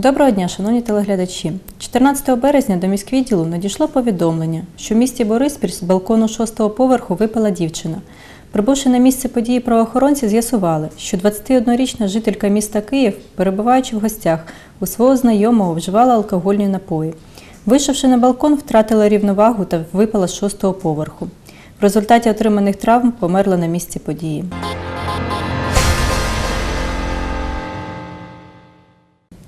Доброго дня, шановні телеглядачі. 14 березня до міськвідділу надійшло повідомлення, що в місті Бориспіль з балкону 6-го поверху випала дівчина. Прибувши на місце події правоохоронці, з'ясували, що 21-річна жителька міста Київ, перебуваючи в гостях, у свого знайомого вживала алкогольні напої. Вийшовши на балкон, втратила рівновагу та випала з 6-го поверху. В результаті отриманих травм померла на місці події.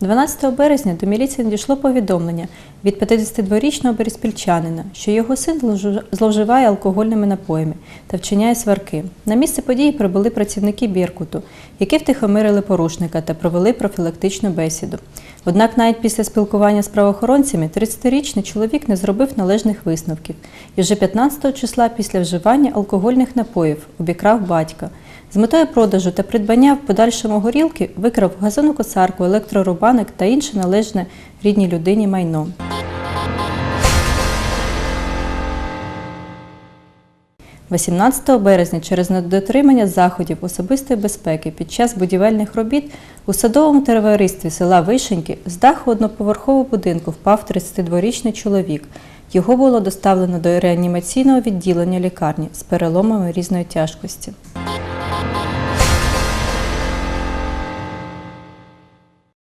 12 березня до міліції надійшло повідомлення від 52-річного береспільчанина, що його син зловживає алкогольними напоями та вчиняє сварки. На місце події прибули працівники Біркуту, які втихомирили порушника та провели профілактичну бесіду. Однак навіть після спілкування з правоохоронцями 30-річний чоловік не зробив належних висновків і вже 15 числа після вживання алкогольних напоїв обікрав батька. З метою продажу та придбання в подальшому горілки викрав газонокосарку, електрорубаник та інше належне рідній людині майно. – 18 березня через недотримання заходів особистої безпеки під час будівельних робіт у садовому товаристві села Вишеньки з даху одноповерхового будинку впав 32-річний чоловік. Його було доставлено до реанімаційного відділення лікарні з переломами різної тяжкості.